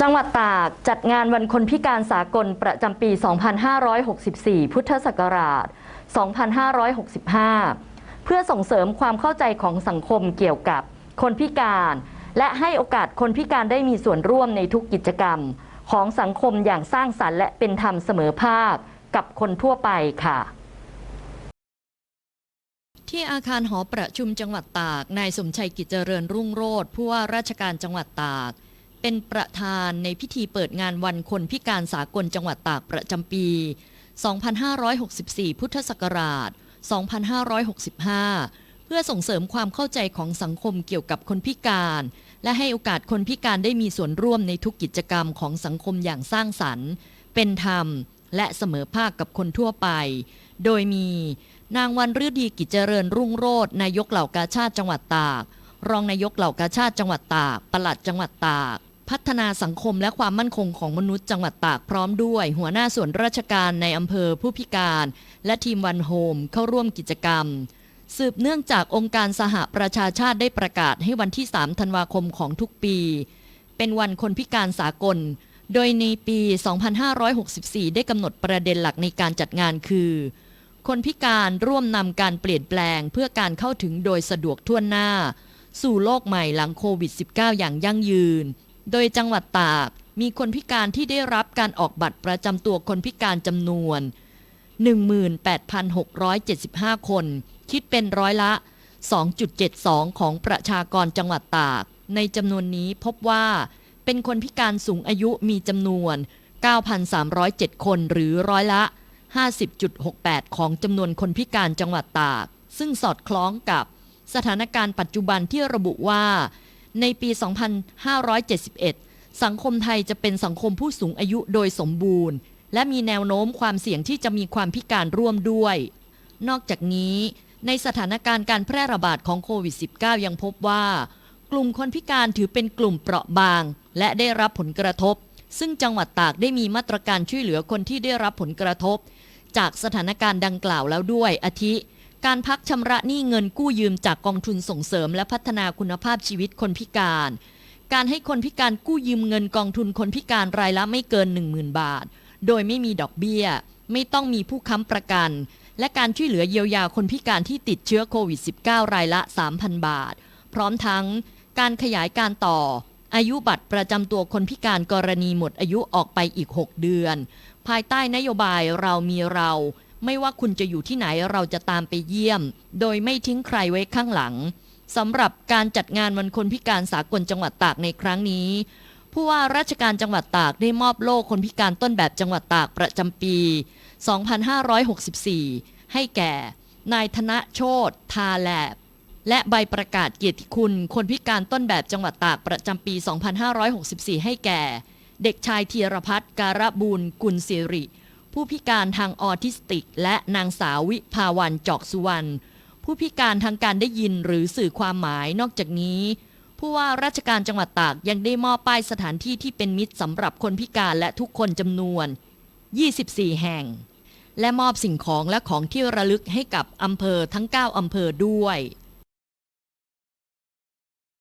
จังหวัดตากจัดงานวันคนพิการสากลประจำปี 2564 พุทธศักราช 2565 เพื่อส่งเสริมความเข้าใจของสังคมเกี่ยวกับคนพิการ และให้โอกาสคนพิการได้มีส่วนร่วมในทุกกิจกรรม ของสังคมอย่างสร้างสรรค์และเป็นธรรมเสมอภาคกับคนทั่วไปค่ะที่อาคารหอประชุมจังหวัดตาก นายสมชัยกิจเจริญรุ่งโรธผู้ว่าราชการจังหวัดตาก เป็นประธานในพิธีเปิดงานวันคนพิการสากลจังหวัดตากประจำปี 2564 พุทธศักราช 2565 เพื่อส่งเสริมความเข้าใจของสังคมเกี่ยวกับคนพิการ และให้โอกาสคนพิการได้มีส่วนร่วมในทุกกิจกรรมของสังคมอย่างสร้างสรรค์ เป็นธรรมและเสมอภาคกับคนทั่วไป โดยมี นางวันฤดีกิจเจริญรุ่งโรจน์นายกเหล่ากาชาติจังหวัดตาก รองนายกเหล่ากาชาติจังหวัดตาก ปลัดจังหวัดตาก พัฒนาสังคมและความมั่นคงของมนุษย์จังหวัดตากพร้อมด้วย หัวหน้าส่วนราชการในอำเภอผู้พิการ และทีมวันโฮมเข้าร่วมกิจกรรม สืบเนื่องจากองค์การสหประชาชาติได้ประกาศให้วันที่ 3 ธันวาคมของทุกปี เป็นวันคนพิการสากล โดยในปี 2564 ได้กำหนดประเด็นหลักในการจัดงานคือ คนพิการร่วมนำการเปลี่ยนแปลงเพื่อการเข้าถึงโดยสะดวกทั่วหน้า สู่โลกใหม่หลังโควิด -19 อย่างยั่งยืน โดยจังหวัดตากมีคนพิการที่ได้รับการออกบัตรประจำตัวคนพิการจำนวน 18,675 คน คิดเป็นร้อยละ 2.72 ของประชากรจังหวัดตาก ในจำนวนนี้พบว่า เป็นคนพิการสูงอายุมีจำนวน 9,307 คนหรือร้อยละ 50.68 ของจำนวนคนพิการจังหวัดตาก ซึ่งสอดคล้องกับสถานการณ์ปัจจุบันที่ระบุว่า ในปี 2571 สังคมไทยจะเป็นสังคมผู้สูงอายุโดยสมบูรณ์ และมีแนวโน้มความเสี่ยงที่จะมีความพิการร่วมด้วย นอกจากนี้ ในสถานการณ์การแพร่ระบาดของโควิด -19 ยังพบว่า กลุ่มคนพิการถือเป็นกลุ่มเปราะบาง และได้รับผลกระทบ ซึ่งจังหวัดตากได้มีมาตรการช่วยเหลือคนที่ได้รับผลกระทบ จากสถานการณ์ดังกล่าวแล้วด้วยอาทิ การพักชำระหนี้เงินกู้ยืมจากกองทุนส่งเสริม และพัฒนาคุณภาพชีวิตคนพิการ การให้คนพิการกู้ยืมเงินกองทุนคนพิการรายละไม่เกิน 10,000 บาท โดยไม่มีดอกเบี้ย ไม่ต้องมีผู้ค้ำประกัน และการช่วยเหลือเยียวยาคนพิการที่ติดเชื้อโควิด -19 รายละ 3,000 บาท พร้อมทั้ง การขยายการต่อ อายุบัตรประจำตัวคนพิการกรณีหมดอายุออกไปอีก 6 เดือน ภายใต้นโยบายเรามีเรา ไม่ว่าคุณจะอยู่ที่ไหนเราจะตามไปเยี่ยม โดยไม่ทิ้งใครไว้ข้างหลังสำหรับการจัดงานวันคนพิการสากลจังหวัดตากในครั้งนี้ ผู้ว่าราชการจังหวัดตากได้มอบโล่คนพิการต้นแบบจังหวัดตากประจำปี 2564 ให้แก่ นายธนโชตทาแลบ และใบประกาศเกียรติคุณ คนพิการต้นแบบจังหวัดตากประจำปี 2564 ให้แก่ เด็กชายธีรพัฒน์การบูลกุลสิริ ผู้พิการทางออทิสติก และนางสาววิภาวันจอกสุวรรณผู้พิการทางการได้ยินหรือสื่อความหมายนอกจากนี้ ผู้ว่าราชการจังหวัดตากยังได้มอบป้ายสถานที่ที่เป็นมิตรสำหรับคนพิการและทุกคนจำนวน 24 แห่ง และมอบสิ่งของและของที่ระลึกให้กับอำเภอทั้ง 9 อำเภอด้วย